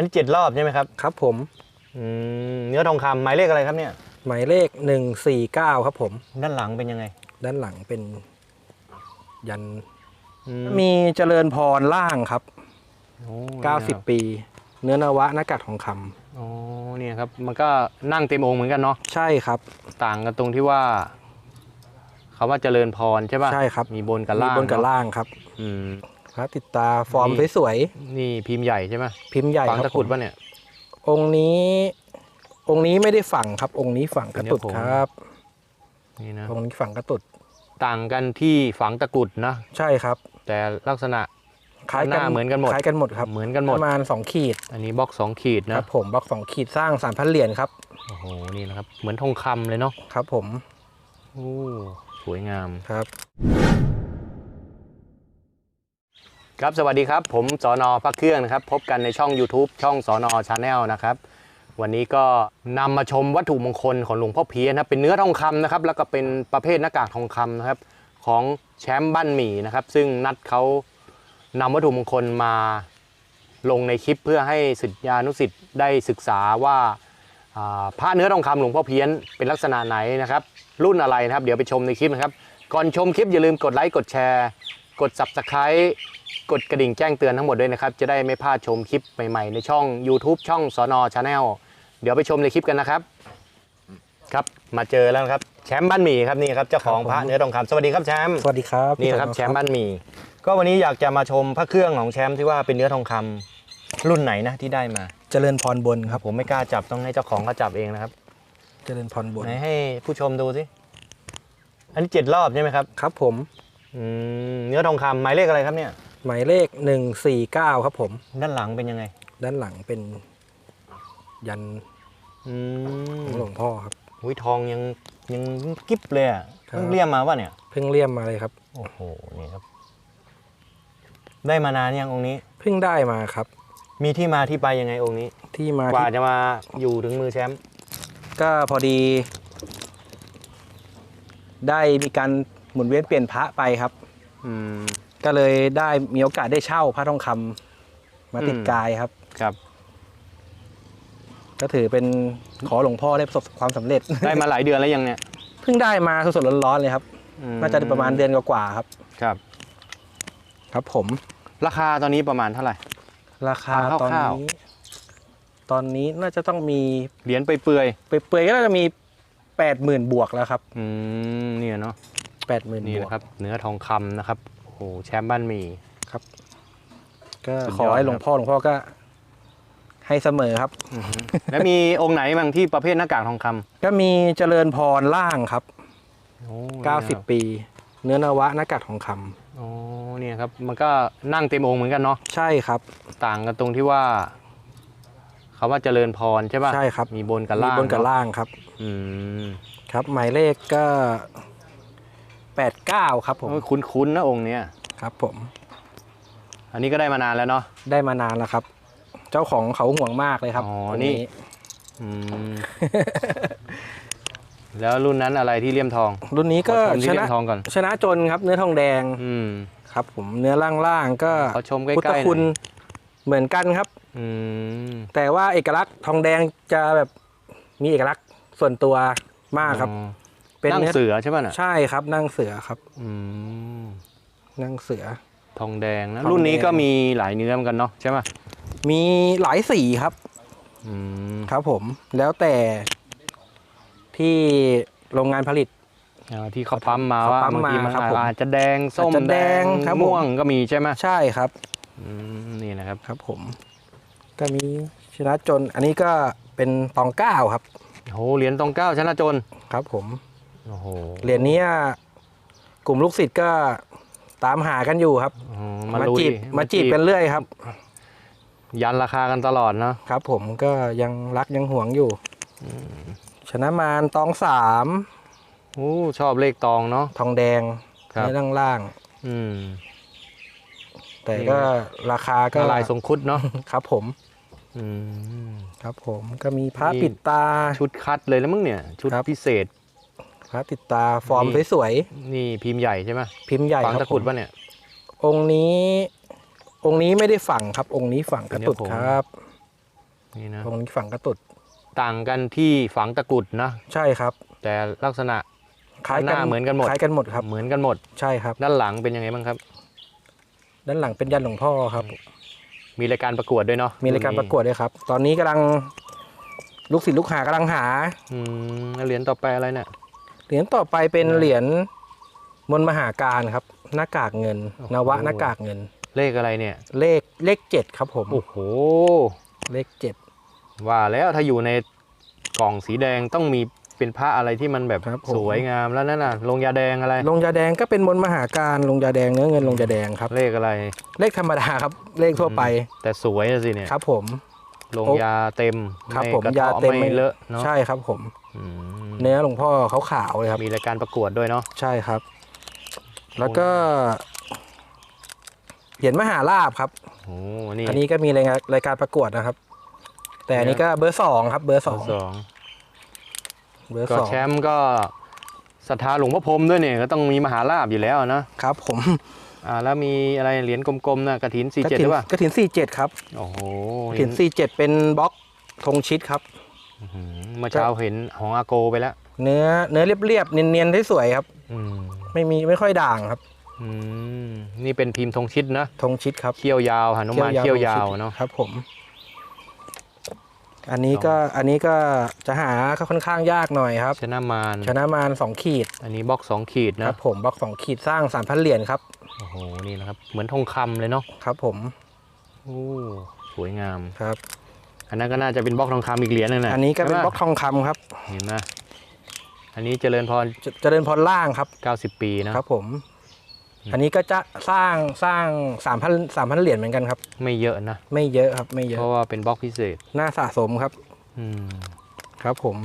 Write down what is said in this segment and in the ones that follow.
อันนี้เจ็ดรอบใช่ไหมครับครับผมอืมเนื้อทองคำหมายเลขอะไรครับเนี่ย หมายเลข 149 ครับผม ด้านหลังเป็นยังไงด้านหลังเป็นยันอืมมีเจริญพรล่างครับ โอ้90 ปี เนื้อนวะหน้ากากทองคำโอ้เนี่ยครับมันก็นั่งเต็มองค์เหมือนกันเนาะใช่ครับ ต่างกันตรงที่ว่าคำว่าเจริญพรใช่ป่ะใช่ครับ มีบนกับมีล่างบนกับเอะล่างครับ อืมพ ระติดตาฟอร์มนี่ สวยนี่พิมพ์ใหญ่ใช่ไหมๆพิมพ์ใหญ่ฝังคตะรับกรุดผมป่ะเนี่ย องค์นี้ องค์นี้ไม่ได้ฝังครับ องค์นี้ฝังกระตุดเดี๋ยวผมครับ นี่นะองค์นี้ฝังกระตุดต่างกันที่ฝังตะกรุดนะใช่ครับ แต่ลักษณะ คล้ายหกันน้าเหมือนกันหมด คล้ายกันหมดครับเหมือนกันหมปด ระมาณสองขีดอันนี้บล็อกสองขีดคนะรับผมบล็อกสองขีดสร้างสามพันเหรียญครับโอ้โหนี่นะครับเหมือนทองคำเลยเนาะครับผมโอ้สวยงาม ครับ ครับสวัสดีครับผมสอนอพักเครื่องนะครับ พบกันในช่อง YouTube ช่องสอนอชาแนลนะครับ วันนี้ก็นำมาชมวัตถุมงคลของหลวงพ่อเพียนะครับเป็นเนื้อทองคำนะครับ แล้วก็เป็นประเภทหน้ากากทองคำนะครับ ของแชมป์บ้านหมี่นะครับ ซึ่งนัดเขานำวัตถุมงคลมาลงในคลิปเพื่อให้ศิษยานุศิษย์ได้ศึกษาว่าอ่าพระเนื้อทองคำหลวงพ่อเพี้ยนเป็นลักษณะไหนนะครับ รุ่นอะไรนะครับ เดี๋ยวไปชมในคลิปนะครับ ก่อนชมคลิปอย่าลืมกดไลค์กดแชร์ กด subscribe กดกระดิ่งแจ้งเตือนทั้งหมดด้วยนะครับ จะได้ไม่พลาดชมคลิปใหม่ๆ ในช่อง YouTube ช่องสอนอชาแนลเดี๋ยวไปชมในคลิปกันนะครับ ครับมาเจอแล้วนะครับแชมป์บ้านหมี่ครับนี่ครับเจ้าของพระเนื้อทองคำสวัสดีครับแชมป์สวัสดีครับนี่นะครับพี่แชมป์บ้านหมี่ก็วันนี้อยากจะมาชมพระเครื่องของแชมป์ที่ว่าเป็นเนื้อทองคำรุ่นไหนนะที่ได้มาเจริญพรบนครับผมไม่กล้าจับต้องให้เจ้าของเขาจับเองนะครับเจริญพรบนไหนให้ผู้ชมดูสิอันนี้เจ็ดรอบใช่ไหมครับครับ ผมอืมเนื้อทองคำหมายเลขอะไรครับเนี่ย หมายเลข 149 ครับผม ด้านหลังเป็นยังไง ด้านหลังเป็นยันอืมของหลวงพ่อครับ หุยทองยังยังกิ๊บเลยอะครับ เพิ่งเลี่ยมมาป่ะเนี่ย เพิ่งเลี่ยมมาเลยครับ โอ้โห นี่ครับ ได้มานานยังองค์นี้ เพิ่งได้มาครับ มีที่มาที่ไปยังไงองค์นี้ ที่มากว่าที่จะมาอยู่ถึงมือแชมป์ ก็พอดี ได้มีการหมุนเวียนเปลี่ยนพระไปครับ อืม ก็เลยได้มีโอกาสได้เช่าพระทองคำมาติดอืมกายครับ ครับ ก็ถือเป็นขอหลวงพ่อได้ประสบความสำเร็จ ได้มาหลายเดือนแล้วยังเนี่ยเพิ่งได้มาสดๆร้อนๆเลยครับ อืน่าจะประมาณเดือนกว่าๆครับ ครับ ครับ ผม ราคาตอนนี้ประมาณเท่าไหร่ ราคาเอาตอนคร่าวนี้ ตอนนี้น่าจะต้องมีเหรียญไปเปื่อยเปื่อยๆก็น่าจะมีแปดหมื่นบวกแล้วครับๆอืมเนี่ยเนาะแปดหมื่นนี่บวกนะครับ เนื้อทองคำนะครับโอ้โหแชมป์บ้านหมี่ก็สุดยอด ขอให้หลวงพ่อหลวงพ่อก็ ให้เสมอครับอือฮึแล้วมีองค์ไหนบ้างที่ประเภทหน้ากากทองคำก็มีเจริญพรล่างครับโอ้เนี่ยครับ90 ปี เนื้อนวะหน้ากากทองคำอ๋อเนี่ยครับ มันก็นั่งเต็มองค์เหมือนกันเนาะใช่ครับ ต่างกันตรงที่ว่าคำว่าเจริญพรใช่ป่ะใช่ครับ มีบนกับมีล่างบนกับเอะล่างครับ อืมครับ หมายเลขก็ 89 ครับผมโอ้ยคุ้นๆนะองค์เนี้ยครับผม อันนี้ก็ได้มานานแล้วเนาะ ได้มานานแล้วครับ เจ้าของเขาห่วงมากเลยครับอ๋อตรงนี่ อืม แล้วรุ่นนั้นอะไรที่เลี่ยมทองรุ่นนี้ก็ขอชมที่ชเลี่นะยมทองก่อน ชนะจนครับเนื้อทองแดงอืม ครับ ผมเนื้อล่างๆก็ขอชมใกล้ๆพุทธคุณหน่อย เหมือนกันครับ อืม แต่ว่าเอกลักษณ์ทองแดงจะแบบมีเอกลักษณ์ส่วนตัวมากครับ อ๋อ เป็นนั่งเนื้อเสือใช่ป่ะน่ะใช่ครับนั่งเสือครับ อืมนั่งเสือ ทองแดงนะ ทองแดง รุ่นนี้ก็มีหลายเนื้อเหมือนกันเนาะใช่ป่ะมีหลายสีครับ อืมครับผมแล้วแต่ที่โรงงานผลิต อ่าที่เขาปั๊มมาเขาว่าปั๊มบางทีมามันครับผมอาจจะแดงส้มอาจจะแดงครับผม ม่วงก็มีใช่ไหมใช่ครับ อืมนี่นะครับ ครับผม ก็มีชนะจน อันนี้ก็เป็นตองเก้าครับ โหเหรียญตองเก้าชนะจน ครับผม โอ้โหเหรียญเนี้ยกลุ่มลูกศิษย์ก็ตามหากันอยู่ครับอ๋อมาลุยจีบมาจีบกันเรื่อยครับ ยันราคากันตลอดเนาะครับ ผมก็ยังรักยังหวงอยู่ชนะมารตองสามโอ้ชอบเลขตองเนาะ ทองแดงครับในล่างล่าง อืมๆแต่ก็ราคาก็ก็ลายทรงคุดเนาะครับผมอืม ครับ ผมก็มีพระนี่ ปิดตา ชุดคัดเลยแล้วมึงเนี่ย ชุดครับ พิเศษ พระปิดตาฟอร์มนี่สวยนี่พิมพ์ใหญ่ใช่ไหมๆพิมพ์ใหญ่ฝังคตะรับกรุดผมป่ะเนี่ย องค์นี้ องค์นี้ไม่ได้ฝังครับ องค์นี้ฝังกระตุดเดี๋ยวผม ครับ นี่นะตรงนี้ฝังกระตุดต่างกันที่ฝังตะกรุดนะ ใช่ครับแต่ลักษณะ คล้ายหน้าเหมือนกันหมด คล้ายกันหมดครับ เหมือนกันหมด ใช่ครับ ด้านหลังเป็นยังไงบ้างครับ ด้านหลังเป็นยันหลวงพ่อครับ มีรายการประกวดด้วยเนาะมีรายการประกวดด้วยครับ ตอนนี้กำลังลูกศิษย์ลูกหากำลังหา อืมแล้วเหรียญต่อไปอะไรเนี่ย เหรียญต่อไปเป็นอืมเหรียญมนต์มหาการครับ หน้ากากเงินโอ้โหนวะหน้ากากเงิน เลขอะไรเนี่ย เลขเลขเจ็ดครับผมโอ้โหเลขเจ็ดว่าแล้วถ้าอยู่ในกล่องสีแดงต้องมีเป็นผ้าอะไรที่มันแบบครับผมสวยงามแล้วนั่นน่ะลงยาแดงอะไร ลงยาแดงก็เป็นมนต์มหาการลงยาแดงเนื้อเงินลงยาแดงครับ เลขอะไร เลขธรรมดาครับ เลขทั่วไป แต่สวยอะสิเนี่ยครับ ผม ลงยาเต็มครับไผมกระยาเทาะเต็มไม่เลอะเนาะใช่ครับผมอืม เนื้อหลวงพ่อเขาขาวๆเลยครับ มีรายการประกวดด้วยเนาะใช่ครับ แล้วก็เหรียญมหาลาบครับโอ้นี่อันนี้ก็มีรายงานรายการประกวดนะครับ แต่อันนี้ก็เบอร์สองครับ เบอร์สองสองเบอร์ก็สองแชมป์ก็ศรัทธาหลวงพ่อพรหมด้วยเนี่ยก็ต้องมีมหาลาบอยู่แล้วนะครับ ผมอ่าแล้วมีอะไรเหรียญกลมๆนะกระถินสี่เจ็ดกหรือเปล่ากระถินสี่เจ็ดครับโอ้โหกระถินสี่เจ็ดเป็นบล็อกธงชิดครับอื้อหือ เมื่อเช้าเห็นของอาโกไปแล้ว เนื้อเนื้อเรียบๆเนียนๆได้สวยครับ อืมไม่มีไม่ค่อยด่างครับ อืมนี่เป็นพิมพ์ธงชิดนะธงชิดครับเขี้ยวยาวหนุมานเขี้ยวยาวธงชิดเนาะครับ ผม อันนี้ก็อันนี้ก็จะหาก็ค่อนข้างยากหน่อยครับ ชนะมารชนะมารสองขีด อันนี้บล็อกสองขีดคนะรับผมบล็อกสองขีดสร้างสามพันเหรียญครับโอ้โหนี่นะครับ เหมือนทองคำเลยเนาะครับ ผมโอ้สวยงามครับ อันนั้นก็น่าจะเป็นบล็อกทองคำอีกเหรียญนึงนะอันนี้ก็เป็นใช่บปะล็อกทองคำครับ เห็นไหมอันนี้เจริญพรเจเจริญพรล่างครับ 90 ปีนะครับผม อันนี้ก็จะสร้างสร้างสามพันสามพันเหรียญเหมือนกันครับ ไม่เยอะนะ ไม่เยอะครับ ไม่เยอะ เพราะว่าเป็นบล็อกพิเศษ น่าสะสมครับ อืมครับผม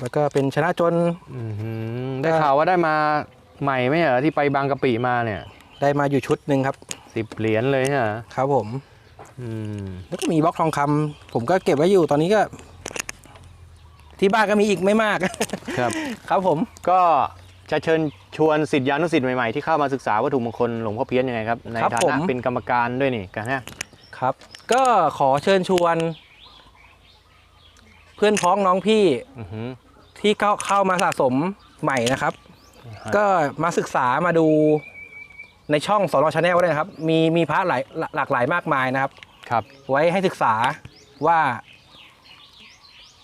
แล้วก็เป็นชนะจนอื้อหือได้ข่าวว่าได้มาใหม่ไหมเหรอที่ไปบางกะปิมาเนี่ย ได้มาอยู่ชุดหนึ่งครับสิบเหรียญเลยใช่ไหมครับผม อืมแล้วก็มีบล็อกทองคำผมก็เก็บไว้อยู่ตอนนี้ก็ ที่บ้านก็มีอีกไม่มากครับ ครับผมก็จะเชิญชวนสิทธิานุสิทธิ์ใหม่ๆ ที่เข้ามาศึกษาวัตถุมงคลหลวงพ่อเพี้ยนยังไงครับ ในครับฐาผนะมเป็นกรรมการด้วยนี่กันฮะครับ ก็ขอเชิญชวน เพื่อนพ้องน้องพี่อือหือที่เข้าเข้ามาสะสมใหม่นะครับฮะก็มาศึกษามาดู ในช่องสอนอชาแนลได้นะครับ มีมีพระหลายหลากหลายมากมายนะครับ ครับ ไว้ให้ศึกษาว่า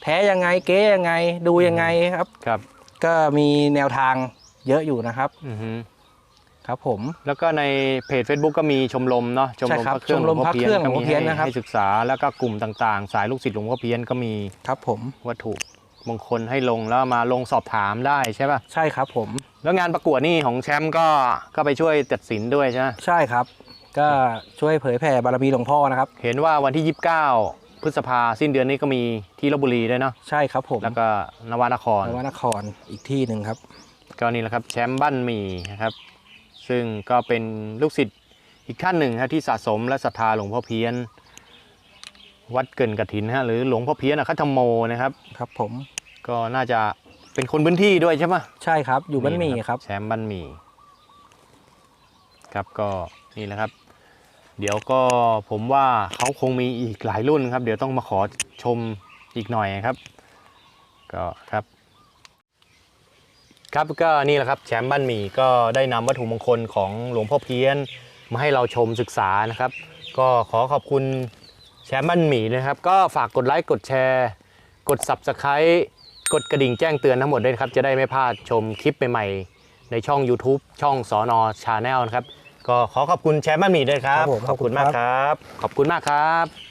แท้ยังไงเก๊ยังไง ดูยังไงครับ ครับ ก็มีแนวทางเยอะอยู่นะครับ อือหือครับผม แล้วก็ในเพจ Facebook ก็มีชมรมเนาะชมรมใช่ครับพระเครื่องชมรมพระเครื่องก็หลวงพ่มีอเพี้ยนให้นะครับ ให้ศึกษาแล้วก็กลุ่มต่างๆ สายลูกศิษย์หลวงพ่อเพี้ยนก็มีครับผม วัตถุ มงคลให้ลงแล้วมาลงสอบถามได้ใช่ป่ะใช่ครับผม แล้วงานประกวดนี่ของแชมป์ก็ก็ไปช่วยตัดสินด้วยใช่ไหมใช่ครับ ก็ช่วยเผยแผ่บารมีหลวงพ่อนะครับ เห็นว่าวันที่ 29 พฤษภาสิ้นเดือนนี้ก็มีที่ลบบุรีด้วยเนาะใช่ครับผมแล้วก็นวนครนวนครอีกที่หนึ่งครับ ก็นี่แหละครับแชมป์บ้านหมี่นะครับ ซึ่งก็เป็นลูกศิษย์อีกท่านหนึ่งครับที่สะสมและศรัทธาหลวงพ่อเพี้ยน วัดเกินกระถินฮะหรือหลวงพ่อเพี้ยนอะคัตธรรมโมนะครับครับ ผมก็น่าจะเป็นคนพื้นที่ด้วยใช่ไหมใช่ครับ อยู่บ้านหมี่ครับแชมป์บ้านหมี่ครับก็นี่แหละครับ เดี๋ยวก็ผมว่าเขาคงมีอีกหลายรุ่นครับ เดี๋ยวต้องมาขอชมอีกหน่อยครับ ก็ครับ ครับก็นี่แหละครับแชมป์บ้านหมี่ก็ได้นำวัตถุมงคลของหลวงพ่อเพี้ยน มาให้เราชมศึกษานะครับ ก็ขอขอบคุณแชมป์บ้านหมี่นะครับ ก็ฝากกดไลค์กดแชร์ กด Subscribe กดกระดิ่งแจ้งเตือนทั้งหมดด้วยนะครับ จะได้ไม่พลาดชมคลิปใหม่ๆ ในช่อง YouTube ช่องสอนอชาแนลนะครับ ก็ขอขอบคุณแชมป์บ้านหมี่ด้วยครับ ครับผมขอบคุณมากขอบคุณครับครับขอบคุณมากครับ